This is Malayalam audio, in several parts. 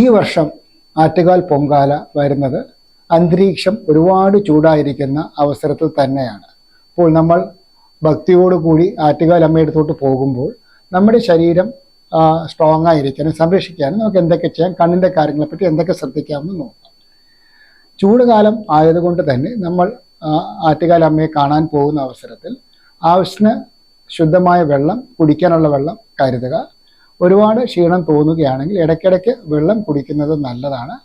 ഈ വർഷം ആറ്റുകാൽ പൊങ്കാല വരുന്നത് അന്തരീക്ഷം ഒരുപാട് ചൂടായിരിക്കുന്ന അവസരത്തിൽ തന്നെയാണ്. അപ്പോൾ നമ്മൾ ഭക്തിയോടുകൂടി ആറ്റുകാൽ അമ്മയെടുത്തോട്ട് പോകുമ്പോൾ നമ്മുടെ ശരീരം സ്ട്രോങ് ആയിരിക്കാനും സംരക്ഷിക്കാനും നമുക്ക് എന്തൊക്കെ ചെയ്യാം കണ്ണിന്റെ കാര്യങ്ങളെപ്പറ്റി എന്തൊക്കെ ശ്രദ്ധിക്കാമെന്ന് നോക്കാം. ചൂട് കാലം ആയതുകൊണ്ട് തന്നെ നമ്മൾ ആറ്റുകാൽ അമ്മയെ കാണാൻ പോകുന്ന അവസരത്തിൽ ആവശ്യത്തിന് ശുദ്ധമായ വെള്ളം കുടിക്കാനുള്ള വെള്ളം കരുതുക. ഒരുപാട് ക്ഷീണം തോന്നുകയാണെങ്കിൽ ഇടയ്ക്കിടയ്ക്ക് വെള്ളം കുടിക്കുന്നത് നല്ലതാണ്.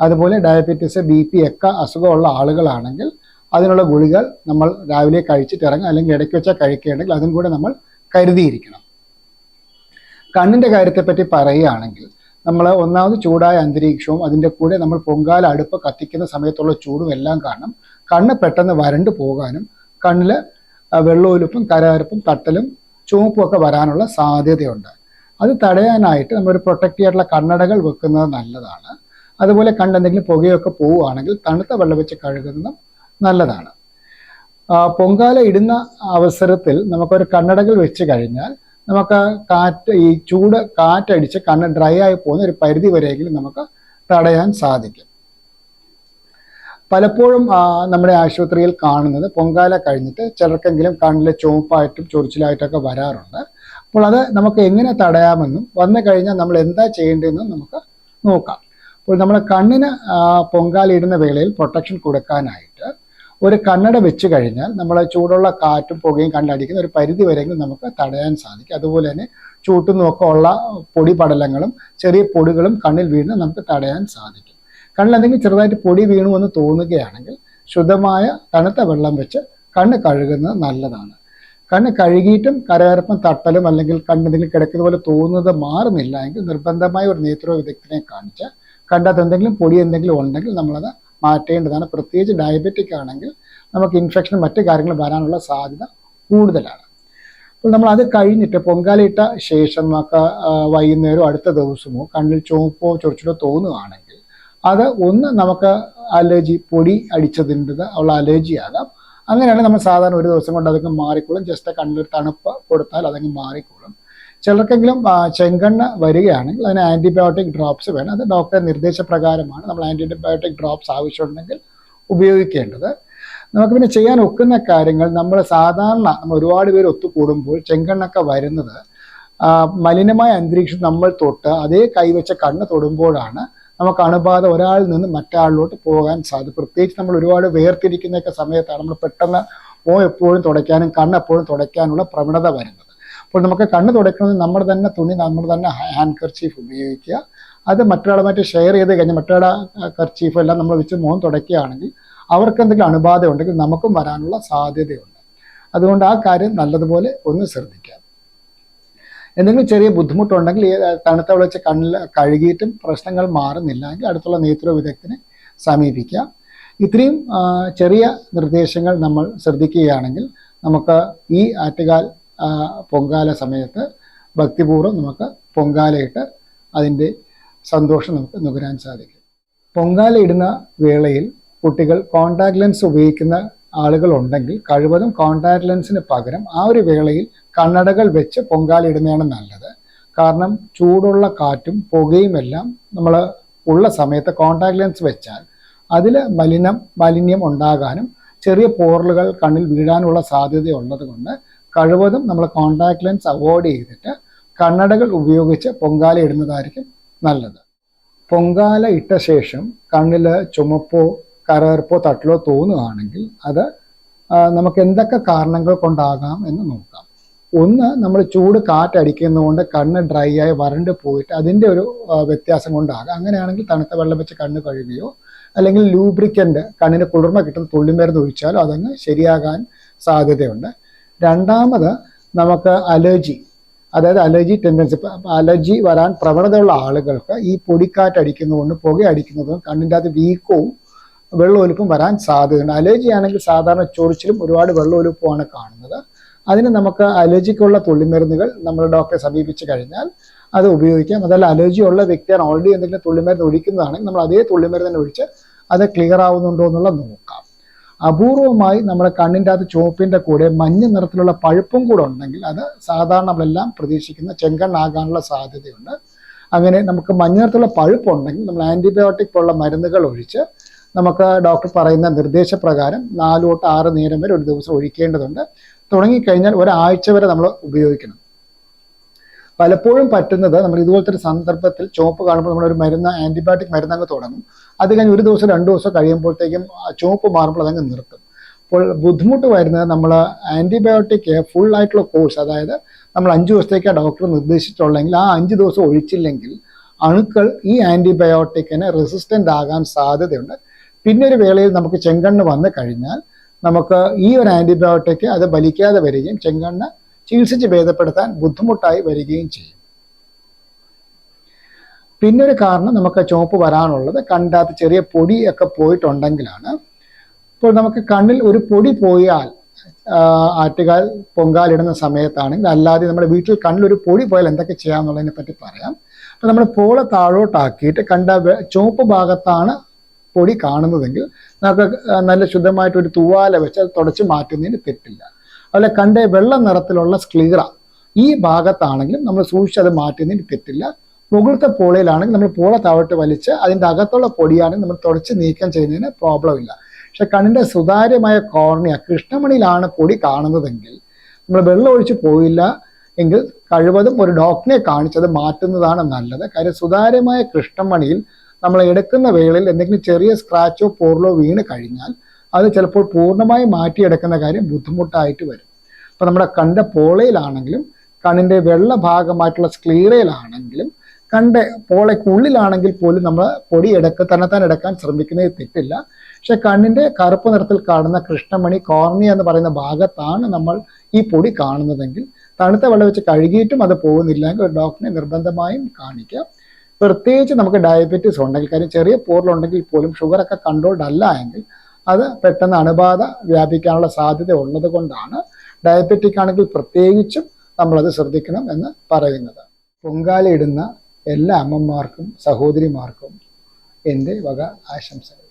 അതുപോലെ ഡയബറ്റീസ് ബി പി ഒക്കെ അസുഖമുള്ള ആളുകളാണെങ്കിൽ അതിനുള്ള ഗുളികൾ നമ്മൾ രാവിലെ കഴിച്ചിട്ട് ഇറങ്ങുക അല്ലെങ്കിൽ ഇടയ്ക്ക് വെച്ചാൽ കഴിക്കുകയാണെങ്കിൽ അതും കൂടെ നമ്മൾ കരുതിയിരിക്കണം. കണ്ണിന്റെ കാര്യത്തെപ്പറ്റി പറയുകയാണെങ്കിൽ നമ്മൾ ഒന്നാമത് ചൂടായ അന്തരീക്ഷവും അതിന്റെ കൂടെ നമ്മൾ പൊങ്കാല അടുപ്പ് കത്തിക്കുന്ന സമയത്തുള്ള ചൂടും എല്ലാം കാരണം കണ്ണ് പെട്ടെന്ന് വരണ്ടു പോകാനും കണ്ണിൽ വെള്ളമൊലിപ്പും കരകരപ്പും തട്ടലും ചുവപ്പും ഒക്കെ വരാനുള്ള സാധ്യതയുണ്ട്. അത് തടയാനായിട്ട് നമ്മൾ ഒരു പ്രൊട്ടക്റ്റ് ആയിട്ടുള്ള കണ്ണടകൾ വെക്കുന്നത് നല്ലതാണ്. അതുപോലെ കണ്ടെന്തെങ്കിലും പുകയൊക്കെ പോവുകയാണെങ്കിൽ തണുത്ത വെള്ളം വെച്ച് കഴുകുന്നതും നല്ലതാണ്. പൊങ്കാല ഇടുന്ന അവസരത്തിൽ നമുക്കൊരു കണ്ണടകൾ വെച്ച് കഴിഞ്ഞാൽ നമുക്ക് കാറ്റ് ഈ ചൂട് കാറ്റടിച്ച് കണ്ണ് ഡ്രൈ ആയി പോകുന്ന ഒരു പരിധി വരെയെങ്കിലും നമുക്ക് തടയാൻ സാധിക്കും. പലപ്പോഴും നമ്മുടെ ആശുപത്രിയിൽ കാണുന്നത് പൊങ്കാല കഴിഞ്ഞിട്ട് ചിലർക്കെങ്കിലും കണ്ണിൽ ചുവപ്പായിട്ടും ചൊറിച്ചിലായിട്ടൊക്കെ വരാറുണ്ട്. അപ്പോൾ അത് നമുക്ക് എങ്ങനെ തടയാമെന്നും വന്നു കഴിഞ്ഞാൽ നമ്മൾ എന്താ ചെയ്യേണ്ടതെന്നും നമുക്ക് നോക്കാം. അപ്പോൾ നമ്മൾ കണ്ണിന് പൊങ്കാലിടുന്ന വേളയിൽ പ്രൊട്ടക്ഷൻ കൊടുക്കാനായിട്ട് ഒരു കണ്ണട വെച്ച് കഴിഞ്ഞാൽ നമ്മൾ ചൂടുള്ള കാറ്റും പുകയും കണ്ടടിക്കുന്ന ഒരു പരിധി വരെയെങ്കിലും നമുക്ക് തടയാൻ സാധിക്കും. അതുപോലെ തന്നെ ചൂട്ടുന്നൊക്കെ ഉള്ള പൊടി പടലങ്ങളും ചെറിയ പൊടികളും കണ്ണിൽ വീണ് നമുക്ക് തടയാൻ സാധിക്കും. കണ്ണിൽ എന്തെങ്കിലും ചെറുതായിട്ട് പൊടി വീണു എന്ന് തോന്നുകയാണെങ്കിൽ ശുദ്ധമായ തണുത്ത വെള്ളം വെച്ച് കണ്ണ് കഴുകുന്നത് നല്ലതാണ്. കണ്ണ് കഴുകിയിട്ടും കരകരപ്പും തട്ടലും അല്ലെങ്കിൽ കണ്ണെന്തെങ്കിലും കിടക്കുന്ന പോലെ തോന്നുന്നത് മാറുന്നില്ല എങ്കിൽ നിർബന്ധമായ ഒരു നേത്രോ വിദഗ്ധനെ കാണിച്ച് കണ്ടത് എന്തെങ്കിലും പൊടി എന്തെങ്കിലും ഉണ്ടെങ്കിൽ നമ്മളത് മാറ്റേണ്ടതാണ്. പ്രത്യേകിച്ച് ഡയബറ്റിക് ആണെങ്കിൽ നമുക്ക് ഇൻഫെക്ഷൻ മറ്റു കാര്യങ്ങൾ വരാനുള്ള സാധ്യത കൂടുതലാണ്. അപ്പോൾ നമ്മൾ അത് കഴിഞ്ഞിട്ട് പൊങ്കാലയിട്ട ശേഷം നമുക്ക് വൈകുന്നേരമോ അടുത്ത ദിവസമോ കണ്ണിൽ ചുവപ്പോ ചൊറിച്ചിലോ തോന്നുകയാണെങ്കിൽ അത് ഒന്ന് നമുക്ക് അലർജി പൊടി അടിച്ചതിന്റെ ഉള്ള അലർജി ആകാം. അങ്ങനെയാണെങ്കിൽ നമ്മൾ സാധാരണ ഒരു ദിവസം കൊണ്ട് അതൊക്കെ മാറിക്കോളും. ജസ്റ്റ് കണ്ണിൽ തണുപ്പ് കൊടുത്താൽ അതങ്ങ് മാറിക്കോളും. ചിലർക്കെങ്കിലും ചെങ്കണ്ണ് വരികയാണെങ്കിൽ അതിന് ആന്റിബയോട്ടിക് ഡ്രോപ്സ് വേണം. അത് ഡോക്ടറെ നിർദ്ദേശപ്രകാരമാണ് നമ്മൾ ആന്റിബയോട്ടിക് ഡ്രോപ്സ് ആവശ്യമുണ്ടെങ്കിൽ ഉപയോഗിക്കേണ്ടത്. നമുക്ക് പിന്നെ ചെയ്യാൻ ഒക്കുന്ന കാര്യങ്ങൾ നമ്മൾ സാധാരണ നമ്മൾ ഒരുപാട് പേര് ഒത്തുകൂടുമ്പോൾ ചെങ്കണ്ണൊക്കെ വരുന്നത് മലിനമായ അന്തരീക്ഷം നമ്മൾ തൊട്ട് അതേ കൈവച്ച കണ്ണ് തൊടുമ്പോഴാണ് നമുക്ക് അണുബാധ ഒരാളിൽ നിന്ന് മറ്റാളിലോട്ട് പോകാൻ സാധിക്കും. പ്രത്യേകിച്ച് നമ്മൾ ഒരുപാട് വേർതിരിക്കുന്നൊക്കെ സമയത്താണ് നമ്മൾ പെട്ടെന്ന് ഓ എപ്പോഴും തുടയ്ക്കാനും കണ്ണ് എപ്പോഴും തുടയ്ക്കാനുള്ള പ്രവണത വരുന്നത്. അപ്പോൾ നമുക്ക് കണ്ണ് തുടയ്ക്കണമെങ്കിൽ നമ്മൾ തന്നെ തുണി നമ്മൾ തന്നെ ഹാൻഡ് കർച്ചീഫ് ഉപയോഗിക്കുക. അത് മറ്റൊരാളുമായിട്ട് ഷെയർ ചെയ്ത് കഴിഞ്ഞാൽ മറ്റൊരാളുടെ കർച്ചീഫ് എല്ലാം നമ്മൾ വെച്ച് മുഖം തുടയ്ക്കുകയാണെങ്കിൽ അവർക്ക് എന്തെങ്കിലും അണുബാധ ഉണ്ടെങ്കിൽ നമുക്കും വരാനുള്ള സാധ്യതയുണ്ട്. അതുകൊണ്ട് ആ കാര്യം നല്ലതുപോലെ ഒന്ന് ശ്രദ്ധിക്കാം. എന്തെങ്കിലും ചെറിയ ബുദ്ധിമുട്ടുണ്ടെങ്കിൽ തണുത്ത വെളിച്ച കണ്ണിൽ കഴുകിയിട്ടും പ്രശ്നങ്ങൾ മാറുന്നില്ല. എങ്കിൽ അടുത്തുള്ള നേത്ര വിദഗ്ധനെ സമീപിക്കാം ഇത്രയും ചെറിയ നിർദ്ദേശങ്ങൾ നമ്മൾ ശ്രദ്ധിക്കുകയാണെങ്കിൽ നമുക്ക് ഈ ആറ്റുകാൽ പൊങ്കാല സമയത്ത് ഭക്തിപൂർവം നമുക്ക് പൊങ്കാലയിട്ട് അതിന്റെ സന്തോഷം നമുക്ക് നുകരാൻ സാധിക്കും. പൊങ്കാല ഇടുന്ന വേളയിൽ കുട്ടികൾ കോണ്ടാക്ട് ലെൻസ് ഉപയോഗിക്കുന്ന ആളുകളുണ്ടെങ്കിൽ കഴിവതും കോണ്ടാക്ട് ലെൻസിന് പകരം ആ ഒരു വേളയിൽ കണ്ണടകൾ വെച്ച് പൊങ്കാല ഇടുന്നതാണ് നല്ലത്. കാരണം ചൂടുള്ള കാറ്റും പുകയും എല്ലാം നമ്മൾ ഉള്ള സമയത്ത് കോണ്ടാക്ട് ലെൻസ് വെച്ചാൽ അതിൽ മലിനം മാലിന്യം ഉണ്ടാകാനും ചെറിയ പോറലുകൾ കണ്ണിൽ വീഴാനുള്ള സാധ്യത കൊണ്ട് കഴിവതും നമ്മൾ കോണ്ടാക്ട് ലെൻസ് അവോയ്ഡ് ചെയ്തിട്ട് കണ്ണടകൾ ഉപയോഗിച്ച് പൊങ്കാല ഇടുന്നതായിരിക്കും നല്ലത്. പൊങ്കാല ഇട്ട ശേഷം കണ്ണിൽ ചുമപ്പോ കരകരപ്പോ തട്ടലോ തോന്നുകയാണെങ്കിൽ അത് നമുക്ക് എന്തൊക്കെ കാരണങ്ങൾ കൊണ്ടാകാം എന്ന് നോക്കാം. ഒന്ന് നമ്മൾ ചൂട് കാറ്റടിക്കുന്നതുകൊണ്ട് കണ്ണ് ഡ്രൈ ആയി വരണ്ട് പോയിട്ട് അതിന്റെ ഒരു വ്യത്യാസം കൊണ്ടാകാം. അങ്ങനെയാണെങ്കിൽ തണുത്ത വെള്ളം വെച്ച് കണ്ണ് കഴുകുകയോ അല്ലെങ്കിൽ ലൂബ്രിക്കന്റ് കണ്ണിന് കുളിർമ കിട്ടുന്ന തുള്ളിമരുന്ന് ഒഴിച്ചാലോ അതങ്ങ് ശരിയാകാൻ സാധ്യതയുണ്ട്. രണ്ടാമത് നമുക്ക് അലർജി അതായത് അലർജി ടെൻഡൻസി അലർജി വരാൻ പ്രവണതയുള്ള ആളുകൾക്ക് ഈ പൊടിക്കാറ്റ് അടിക്കുന്നതുകൊണ്ട് പുക അടിക്കുന്നതും കണ്ണിന്റെ അത് വീക്കവും വെള്ളമൊലിപ്പും വരാൻ സാധ്യതയുണ്ട്. അലർജി ആണെങ്കിൽ സാധാരണ ചൊറിച്ചിലും ഒരുപാട് വെള്ളമൊലിപ്പുമാണ് കാണുന്നത്. അതിന് നമുക്ക് അലർജിക്കുള്ള തുള്ളിമരുന്നുകൾ നമ്മൾ ഡോക്ടറെ സമീപിച്ചു കഴിഞ്ഞാൽ അത് ഉപയോഗിക്കാം. അതല്ല അലർജി ഉള്ള വ്യക്തിയാണ് ഓൾറെഡി എന്തെങ്കിലും തുള്ളിമരുന്ന് ഒഴിക്കുന്നതാണെങ്കിൽ നമ്മൾ അതേ തുള്ളിമരുന്ന് ഒഴിച്ച് അത് ക്ലിയർ ആവുന്നുണ്ടോ എന്നുള്ളത് നോക്കാം. അപൂർവമായി നമ്മുടെ കണ്ണിന്റെ അകത്ത് ചുവപ്പിന്റെ കൂടെ മഞ്ഞ നിറത്തിലുള്ള പഴുപ്പും കൂടെ ഉണ്ടെങ്കിൽ അത് സാധാരണ നമ്മളെല്ലാം പ്രതീക്ഷിക്കുന്ന ചെങ്കണ്ണാകാനുള്ള സാധ്യതയുണ്ട്. അങ്ങനെ നമുക്ക് മഞ്ഞ നിറത്തിലുള്ള പഴുപ്പുണ്ടെങ്കിൽ നമ്മൾ ആന്റിബയോട്ടിക് പോലുള്ള മരുന്നുകൾ ഒഴിച്ച് നമുക്ക് ഡോക്ടർ പറയുന്ന നിർദ്ദേശപ്രകാരം നാല് തൊട്ട് ആറ് നേരം വരെ ഒരു ദിവസം ഒഴിക്കേണ്ടതുണ്ട്. തുടങ്ങിക്കഴിഞ്ഞാൽ ഒരാഴ്ച വരെ നമ്മൾ ഉപയോഗിക്കണം. പലപ്പോഴും പറ്റുന്നത് നമ്മൾ ഇതുപോലത്തെ ഒരു സന്ദർഭത്തിൽ ചുവപ്പ് കാണുമ്പോൾ നമ്മളൊരു മരുന്ന് ആന്റിബയോട്ടിക് മരുന്നങ്ങ് തുടങ്ങും. അത് കഴിഞ്ഞ് ഒരു ദിവസം രണ്ട് ദിവസം കഴിയുമ്പോഴത്തേക്കും ആ ചുവപ്പ് മാറുമ്പോൾ അതങ്ങ് നിർത്തും. അപ്പോൾ ബുദ്ധിമുട്ട് വരുന്നത് നമ്മൾ ആന്റിബയോട്ടിക് ഫുൾ ആയിട്ടുള്ള കോഴ്സ് അതായത് നമ്മൾ അഞ്ച് ദിവസത്തേക്ക് ഡോക്ടർ നിർദ്ദേശിച്ചിട്ടുള്ളെങ്കിൽ ആ അഞ്ച് ദിവസം ഒഴിച്ചില്ലെങ്കിൽ അണുക്കൾ ഈ ആന്റിബയോട്ടിക്കിന് റെസിസ്റ്റന്റ് ആകാൻ സാധ്യതയുണ്ട്. പിന്നെ ഒരു വേളയിൽ നമുക്ക് ചെങ്കണ്ണ് വന്നു കഴിഞ്ഞാൽ നമുക്ക് ഈ ഒരു ആന്റിബയോട്ടിക് അത് ബലിക്കാതെ വരികയും ചെങ്കണ്ണ് ചികിത്സിച്ച് ഭേദപ്പെടുത്താൻ ബുദ്ധിമുട്ടായി വരികയും ചെയ്യും. പിന്നൊരു കാരണം നമുക്ക് ചുവപ്പ് വരാനുള്ളത് കണ്ടാത്ത ചെറിയ പൊടിയൊക്കെ പോയിട്ടുണ്ടെങ്കിലാണ്. ഇപ്പോൾ നമുക്ക് കണ്ണിൽ ഒരു പൊടി പോയാൽ ആറ്റുകാൽ പൊങ്കാലിടുന്ന സമയത്താണെങ്കിൽ അല്ലാതെ നമ്മുടെ വീട്ടിൽ കണ്ണിൽ ഒരു പൊടി പോയാൽ എന്തൊക്കെ ചെയ്യാമെന്നുള്ളതിനെ പറ്റി പറയാം. അപ്പം നമ്മൾ പോളെ താഴോട്ടാക്കിയിട്ട് കണ്ട ചുവപ്പ് ഭാഗത്താണ് പൊടി കാണുന്നതെങ്കിൽ നമുക്ക് നല്ല ശുദ്ധമായിട്ട് ഒരു തൂവാല വെച്ച് അത് തുടച്ച് മാറ്റുന്നതിന് തെറ്റില്ല. അതുപോലെ കണ്ട വെള്ള നിറത്തിലുള്ള സ്ക്ലീറ ഈ ഭാഗത്താണെങ്കിലും നമ്മൾ സൂക്ഷിച്ച് അത് മാറ്റുന്നതിന് തെറ്റില്ല. മുകളിലത്തെ പോളയിലാണെങ്കിൽ നമ്മൾ പോള താഴോട്ട് വലിച്ച് അതിന്റെ അകത്തുള്ള പൊടിയാണെങ്കിൽ നമ്മൾ തുടച്ച് നീക്കം ചെയ്യുന്നതിന് പ്രോബ്ലം ഇല്ല. പക്ഷെ കണ്ണിന്റെ സുതാര്യമായ കോർണിയ കൃഷ്ണമണിയിലാണ് പൊടി കാണുന്നതെങ്കിൽ നമ്മൾ വെള്ളം ഒഴിച്ച് പോയില്ല എങ്കിൽ കഴിവതും ഒരു ഡോക്ടറെ കാണിച്ചത് മാറ്റുന്നതാണ് നല്ലത്. കാര്യം സുതാര്യമായ കൃഷ്ണമണിയിൽ നമ്മൾ എടുക്കുന്ന വേളയിൽ എന്തെങ്കിലും ചെറിയ സ്ക്രാച്ചോ പോറലോ വീണ് കഴിഞ്ഞാൽ അത് ചിലപ്പോൾ പൂർണമായി മാറ്റിയെടുക്കുന്ന കാര്യം ബുദ്ധിമുട്ടായിട്ട് വരും. അപ്പോൾ നമ്മുടെ കണ്ട പോളയിലാണെങ്കിലും കണ്ണിന്റെ വെള്ള ഭാഗമായിട്ടുള്ള സ്ക്ലീറയിലാണെങ്കിലും കണ്ട പോളയ്ക്കുള്ളിലാണെങ്കിൽ പോലും നമ്മൾ പൊടി എടുക്ക തന്നെത്താൻ എടുക്കാൻ ശ്രമിക്കുന്നത് തെറ്റില്ല. പക്ഷെ കണ്ണിന്റെ കറുപ്പ് നിറത്തിൽ കാണുന്ന കൃഷ്ണമണി കോർണിയ എന്ന് പറയുന്ന ഭാഗത്താണ് നമ്മൾ ഈ പൊടി കാണുന്നതെങ്കിൽ തണുത്ത വെള്ളം വെച്ച് കഴുകിയിട്ടും അത് പോകുന്നില്ലെങ്കിൽ ഡോക്ടറിനെ ഡോക്ടറെ നിർബന്ധമായും കാണിക്കാം. പ്രത്യേകിച്ച് നമുക്ക് ഡയബറ്റീസ് ഉണ്ടെങ്കിൽ കാര്യം ചെറിയ പോറിലുണ്ടെങ്കിൽ പോലും ഷുഗറൊക്കെ കൺട്രോൾഡ് അല്ല എങ്കിൽ അത് പെട്ടെന്ന് അണുബാധ വ്യാപിക്കാനുള്ള സാധ്യത ഉള്ളത് കൊണ്ടാണ് ഡയബറ്റിക് ആണെങ്കിൽ പ്രത്യേകിച്ചും നമ്മളത് ശ്രദ്ധിക്കണം എന്ന് പറയുന്നത്. പൊങ്കാലയിടുന്ന എല്ലാ അമ്മമാർക്കും സഹോദരിമാർക്കും എന്റെ വക ആശംസകൾ.